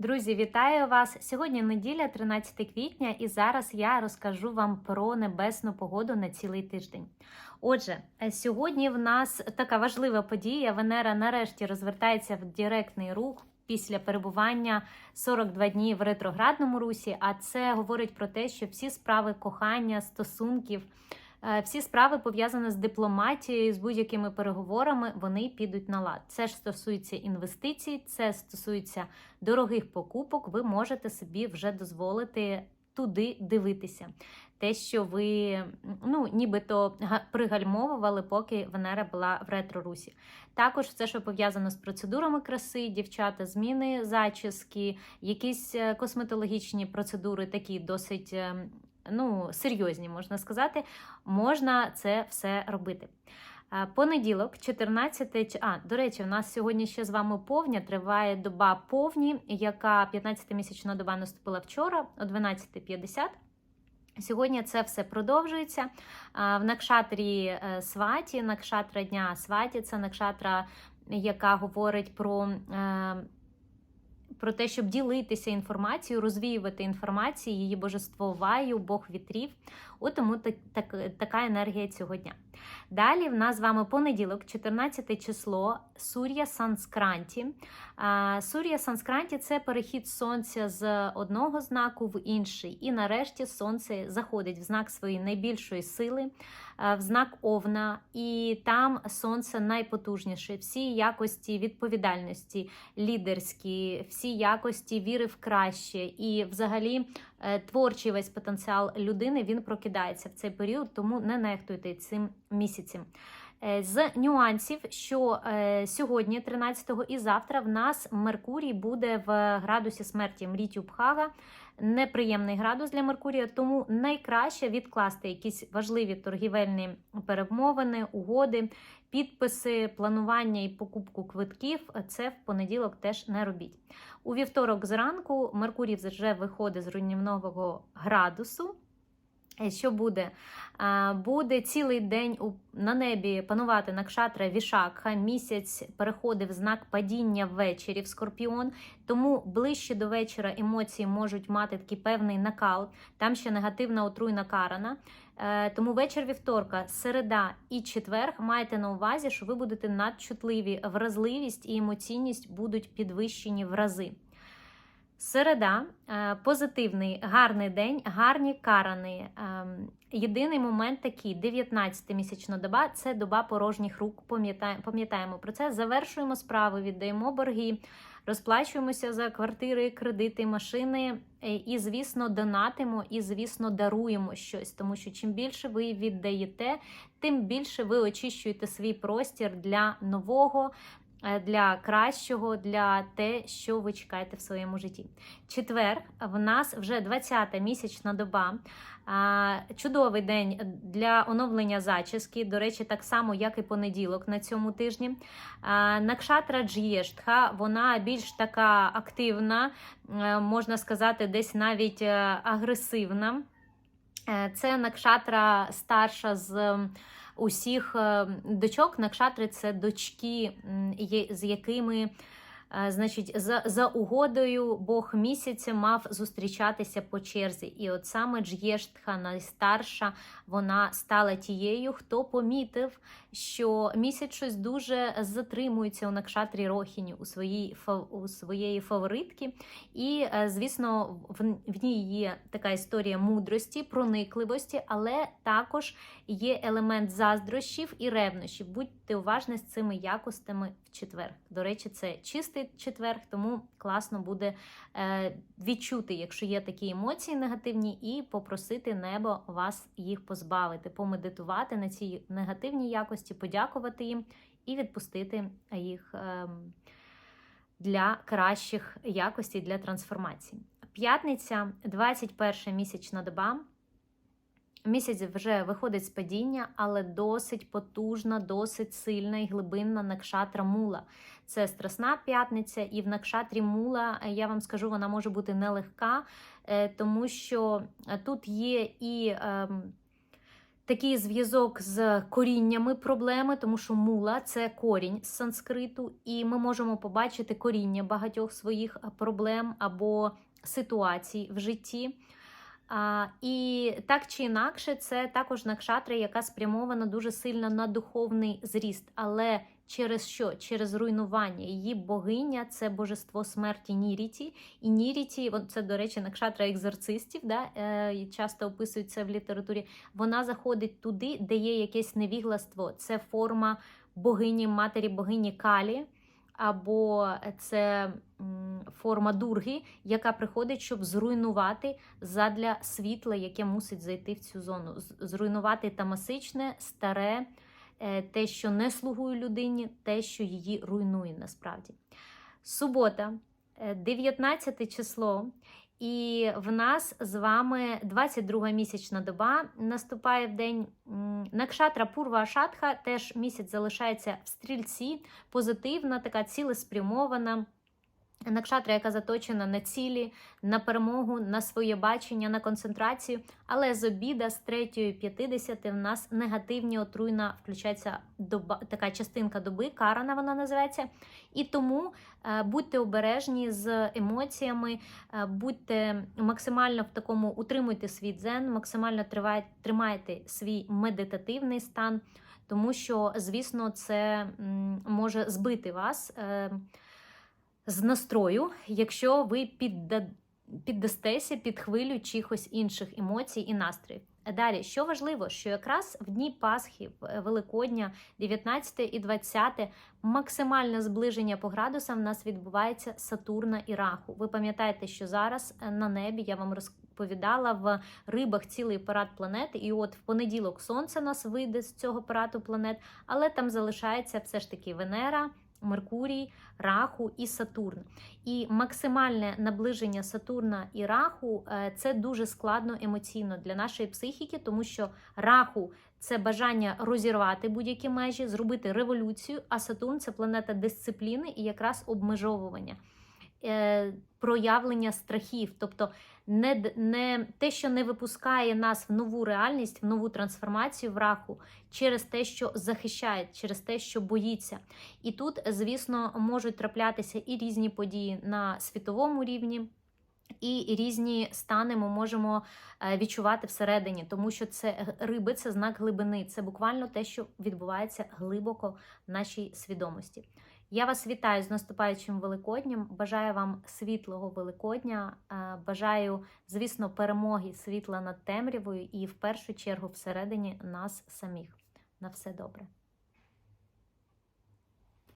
Друзі, вітаю вас! Сьогодні неділя, 13 квітня, і зараз я розкажу вам про небесну погоду на цілий тиждень. Отже, е, сьогодні в нас така важлива подія. Венера нарешті розвертається в директний рух після перебування 42 дні в ретроградному русі. А це говорить про те, що всі справи кохання, стосунків. Е, Всі справи пов'язані з дипломатією, з будь-якими переговорами, вони підуть на лад. Це ж стосується інвестицій, це стосується дорогих покупок. Ви можете собі вже дозволити туди дивитися. Те, що ви ну, нібито га- пригальмовували, поки Венера була в ретро-русі. Також все, що пов'язано з процедурами краси, дівчата, зміни зачіски, якісь е, косметологічні процедури, такі досить е, ну, серйозні, можна сказати, можна це все робити. Е, Понеділок, 14, а, до речі, у нас сьогодні ще з вами повня, триває доба повні, яка 15-місячна доба наступила вчора о 12.50. Сьогодні це все продовжується. В Накшатрі е, Сваті, Накшатра дня Сваті, це Накшатра, яка говорить про, е, про те, щоб ділитися інформацією, розвіювати інформацію, її божество Ваю, Бог вітрів. От тому так, так, така енергія цього дня. Далі в нас з вами понеділок, 14 число, Сур'я Санскранті. Сур'я Санскранті це перехід сонця з одного знаку в інший. І нарешті сонце заходить в знак своєї найбільшої сили, в знак Овна, і там сонце найпотужніше. Всі якості відповідальності, лідерські, всі якості віри в краще і взагалі творчий весь потенціал людини він прокидається в цей період, тому не нехтуйте цим місяцем. Е, З нюансів, що е, сьогодні, 13-го і завтра, в нас Меркурій буде в градусі смерті Мрітю Пхага. Неприємний градус для Меркурія, тому найкраще відкласти якісь важливі торгівельні перемовини, угоди, підписи, планування і покупку квитків. Це в понеділок теж не робіть. У вівторок зранку Меркурій вже виходить з руйнівного градусу. Е, Що буде? Буде цілий день на небі панувати накшатра Вішакха. Місяць переходив знак падіння ввечері в Скорпіон. Тому ближче до вечора емоції можуть мати такий певний накал. Там ще негативна отруйна карана. Е, Тому вечір вівторка, середа і четвер майте на увазі, що ви будете надчутливі. Вразливість і емоційність будуть підвищені в рази. Середа е, позитивний, гарний день, гарні карани. Ем, Єдиний момент такий: 19 місячна доба це доба порожніх рук. Пам'ятаємо, пам'ятаємо про це. Завершуємо справи, віддаємо борги, розплачуємося за квартири, кредити, машини. е, І, звісно, донатимо, і, звісно, даруємо щось. Тому що чим більше ви віддаєте, тим більше ви очищуєте свій простір для нового. Е, Для кращого, для те, що ви чекаєте в своєму житті. Четвер в нас вже 20-та місячна доба. Чудовий день для оновлення зачіски. До речі, так само, як і понеділок на цьому тижні. Накшатра Джєштха, вона більш така активна, е, можна сказати, десь навіть е, агресивна. Е, Це Накшатра старша з усіх е, дочок. Накшатри це дочки, з якими. Значить, за, за угодою Бог місяця мав зустрічатися по черзі. І от саме Джєштха, найстарша, вона стала тією, хто помітив, що місяць щось дуже затримується у Накшатрі Рохіні у своїй у своєї фаворитки. І, е, звісно, в, в ній є така історія мудрості, проникливості, але також є елемент заздрощів і ревнощів. Будьте уважні з цими якостями четвер. До речі, це чистий четвер, тому класно буде е, відчути, якщо є такі емоції негативні, і попросити небо вас їх позбавити, помедитувати на ці негативні якості, подякувати їм і відпустити їх. ем, для кращих якостей для трансформації. П'ятниця, 21 місячна доба. Місяць вже виходить з падіння, але досить потужна, досить сильна і глибинна накшатра мула. Це страсна п'ятниця, і в накшатрі мула, е, я вам скажу, вона може бути нелегка, е, тому що е, тут є і ем, такий зв'язок з коріннями проблеми, тому що мула це корінь з санскриту, і ми можемо побачити коріння багатьох своїх проблем або ситуацій в житті. А, І так чи інакше, це також накшатра, яка спрямована дуже сильно на духовний зріст. Але через що? Через руйнування. Її богиня це божество смерті Ніріті. І Ніріті, це, до речі, накшатра екзорцистів, да, е, часто описують це в літературі. Вона заходить туди, де є якесь невігластво. Це форма богині, матері богині Калі або це форма дурги, яка приходить, щоб зруйнувати задля світла, яке мусить зайти в цю зону. Зруйнувати тамасичне, старе, е, те, що не слугує людині, те, що її руйнує насправді. Субота, е, 19 число. І в нас з вами 22 місячна доба наступає в день Накшатра Пурва Шатха. Теж місяць залишається в стрільці, позитивна, така цілеспрямована. Накшатра, яка заточена на цілі, на перемогу, на своє бачення, на концентрацію. Але з обіда з 3.50 в нас негативні отруйна включається доба, така частинка доби, карана вона називається. І тому е, будьте обережні з емоціями, е, будьте максимально в такому, утримуйте свій дзен, максимально тривай- тримайте свій медитативний стан, тому що, звісно, це м, може збити вас. е, з настрою, якщо ви підда... піддастеся під хвилю чихось інших емоцій і настроїв. Далі, що важливо, що якраз в дні Пасхи, е, Великодня, 19 і 20, максимальне зближення по градусам в нас відбувається Сатурна і Раху. Ви пам'ятаєте, що зараз е, на небі я вам розповідала в рибах цілий парад планет, і от в понеділок Сонце нас вийде з цього параду планет, але там залишається все ж таки Венера. Меркурій, Раху і Сатурн. І максимальне наближення Сатурна і Раху е, це дуже складно емоційно для нашої психіки, тому що Раху це бажання розірвати будь-які межі, зробити революцію, а Сатурн це планета дисципліни і якраз обмежовування. Е, Проявлення страхів, тобто не, не те, що не випускає нас в нову реальність, в нову трансформацію в раху, через те, що захищає, через те, що боїться. І тут, звісно, можуть траплятися і різні події на світовому рівні. І різні стани ми можемо е, відчувати всередині, тому що це риби, це знак глибини, це буквально те, що відбувається глибоко в нашій свідомості. Я вас вітаю з наступаючим Великоднем. Бажаю вам світлого Великодня. е, Бажаю, звісно, перемоги світла над темрявою і в першу чергу всередині нас самих. На все добре.